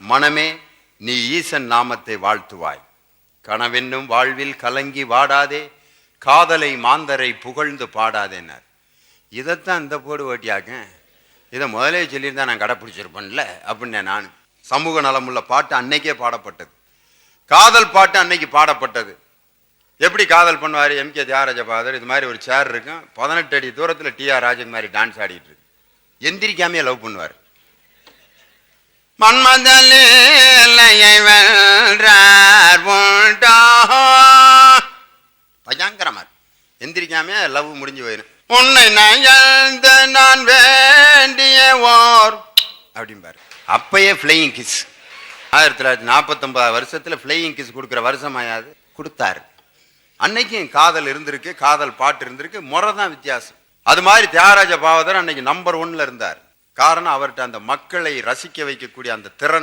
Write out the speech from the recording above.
மனமே நீ ஈசன் நாமத்தை வாழ்த்துவாய். கனவென்னும் வாழ்வில் கலங்கி வாடாதே காதலை மாந்தரை புகழ்ந்து பாடாதேன்னார் இதைத்தான் இந்த போடு ஓட்டியாக்க. இதை முதலே சொல்லியிருந்தா நான் கடைப்பிடிச்சிருப்பேன்ல அப்படின்னு நான் சமூக நலமுள்ள பாட்டு அன்னைக்கே பாடப்பட்டது. காதல் பாட்டு அன்னைக்கு பாடப்பட்டது. எப்படி காதல் பண்ணுவார்? எம். கே. தியாகராஜ பாதர் இது மாதிரி ஒரு சேர் இருக்கும். பதினெட்டு அடி தூரத்தில் டி. ஆர். ராஜன் மாதிரி டான்ஸ் ஆடிட்டு இருக்கு. எந்திரிக்காமையே லவ் பண்ணுவார். மன்மதலையை வென்றார் உண்டோ? பயங்கரமார். எந்திரிக்காம லவ் முடிஞ்சு போயிடும் உன்னை நயந்து நான் வேண்டிய ஓர். அப்படிம்பாரு. அப்பயே ஃப்ளையிங் கிஸ் ஆயிரத்தி தொள்ளாயிரத்தி நாற்பத்தொன்பது வருஷத்தில் ஃப்ளையிங் கிஸ் கொடுக்குற வருஷம் ஆயாது கொடுத்தாரு. அன்னைக்கும் காதல் இருந்திருக்கு காதல் பாட்டு இருந்திருக்கு முறை தான் வித்தியாசம். அது மாதிரி தியாகராஜ பாவதர் அன்னைக்கு நம்பர் ஒன்ல இருந்தார். காரணம் அவர்கிட்ட அந்த மக்களை ரசிக்க வைக்கக்கூடிய அந்த திறன்